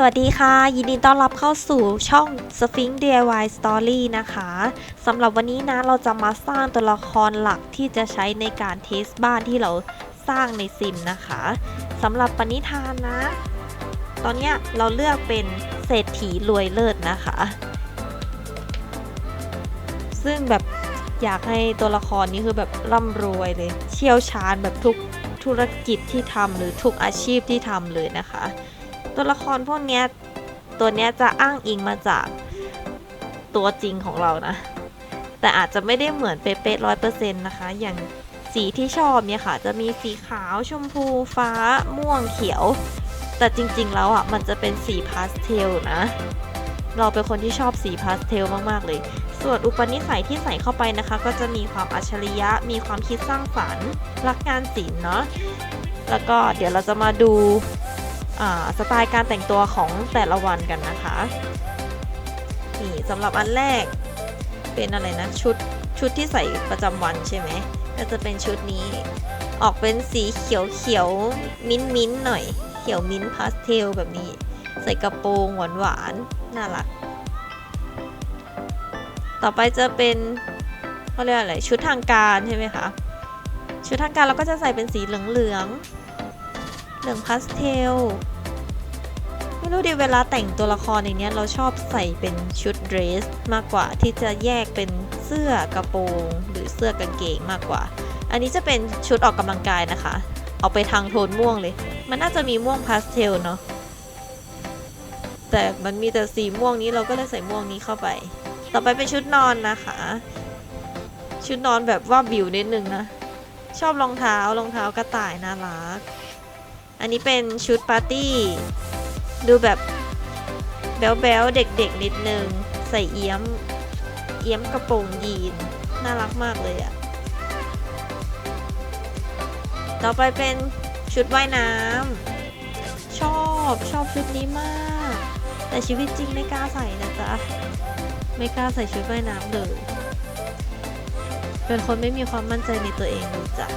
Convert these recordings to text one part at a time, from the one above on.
สวัสดีค่ะ ยินดีต้อนรับเข้าสู่ช่อง Sphinx DIY Story นะคะสำหรับวันนี้นะเราจะมาสร้างตัวละครหลักที่จะใช้ในการเทสบ้านที่เราสร้างในซิมนะคะสำหรับปณิธานนะ ตอนนี้เราเลือกเป็นเศรษฐีรวยเลิศนะคะ ซึ่งแบบอยากให้ตัวละครนี้คือแบบร่ำรวยเลย เชี่ยวชาญแบบทุกธุรกิจที่ทำหรือทุกอาชีพที่ทำเลยนะคะ ตัวละครพวกเนี้ยตัวเนี้ยจะอ้างอิงมาจากตัวจริงของเรานะ แต่อาจจะไม่ได้เหมือนเป๊ะร้อยเปอร์เซ็นต์นะคะ อย่างสีที่ชอบเนี่ยค่ะ จะมีสีขาวชมพูฟ้าม่วงเขียว แต่จริงๆแล้วอะมันจะเป็นสีพาสเทลนะ เราเป็นคนที่ชอบสีพาสเทลมากๆเลย ส่วนอุปนิสัยที่ใส่เข้าไปนะคะ ก็จะมีความอัจฉริยะ มีความคิดสร้างสรรค์ รักงานศิลป์เนาะแล้วก็เดี๋ยวเราจะมาดู สไตล์การแต่งตัวของแต่ละวันกันนะคะนี่สำหรับอันแรกเป็นอะไรนะชุดชุดที่ใส่ประจำวันใช่ไหมก็จะเป็นชุดนี้ออกเป็นสีเขียวเขียวมิ้นมิ้นท์หน่อย เขียวมิ้นท์พาสเทลแบบนี้ ใส่กระโปรงหวานหวานๆน่ารัก ต่อไปจะเป็นเขาเรียกอะไรชุดทางการใช่ไหมคะชุดทางการเราก็จะใส่เป็นสีเหลืองเหลืองๆ เหลืองพาสเทล ไม่รู้ดิเวลาแต่งตัวละครในเนี้ยเราชอบใส่เป็นชุดเดรส มากกว่าที่จะแยกเป็นเสื้อกระโปรงหรือเสื้อกางเกงมากกว่า อันนี้จะเป็นชุดออกกำลังกายนะคะ เอาไปทางโทนม่วงเลย มันน่าจะมีม่วงพาสเทลเนาะแต่มันมีแต่สีม่วงนี้เราก็เลยใส่ม่วงนี้เข้าไป ต่อไปเป็นชุดนอนนะคะ ชุดนอนแบบว่าบิวนิดนึงนะ ชอบรองเท้ารองเท้ากระต่ายน่ารัก อันนี้เป็นชุดปาร์ตี้ ดูแบบแบ๊วๆเด็กๆนิดนึง ใส่เอี้ยม เอี้ยมกระโปรงยีน น่ารักมากเลยอะต่อไปเป็นชุดว่ายน้ำชอบชอบชุดนี้มาก แต่ชีวิตจริงไม่กล้าใส่นะจ๊ะ ไม่กล้าใส่ชุดว่ายน้ำเลยเป็นคนไม่มีความมั่นใจในตัวเองเลยจ้ะ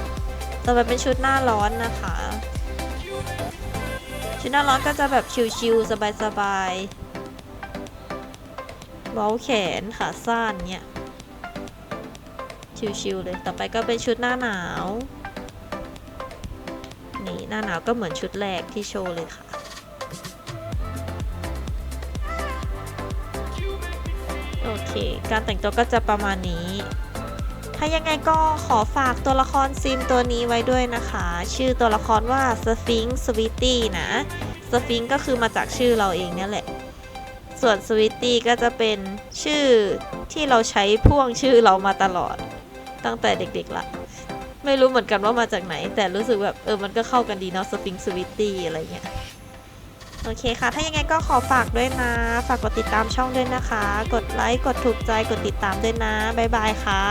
ต่อไปเป็นชุดหน้าร้อนนะคะ ชุดหน้าร้อนก็จะแบบชิลๆสบายๆเว้าแขนขาสั้นเนี่ยชิลๆเลย ต่อไปก็เป็นชุดหน้าหนาว นี่หน้าหนาวก็เหมือนชุดแรกที่โชว์เลยค่ะ โอเค การแต่งตัวก็จะประมาณนี้ ยังไงก็ขอฝากตัวละครซิมตัวนี้ไว้ด้วยนะคะ ชื่อตัวละครว่า Sphinx Sweetie นะ Sphinx ก็คือมาจากชื่อเราเองเนี่ยแหละ ส่วน Sweetie ก็จะเป็นชื่อที่เราใช้พ่วงชื่อเรามาตลอด ตั้งแต่เด็กๆละไม่รู้เหมือนกันว่ามาจากไหน แต่รู้สึกแบบเออมันก็เข้ากันดีเนาะ Sphinx Sweetie อะไรเงี้ย โอเคค่ะ ถ้ายังไงก็ขอฝากด้วยนะ ฝากกดติดตามช่องด้วยนะคะ กดไลค์ กดถูกใจ กดติดตามด้วยนะ บ๊ายบายค่ะ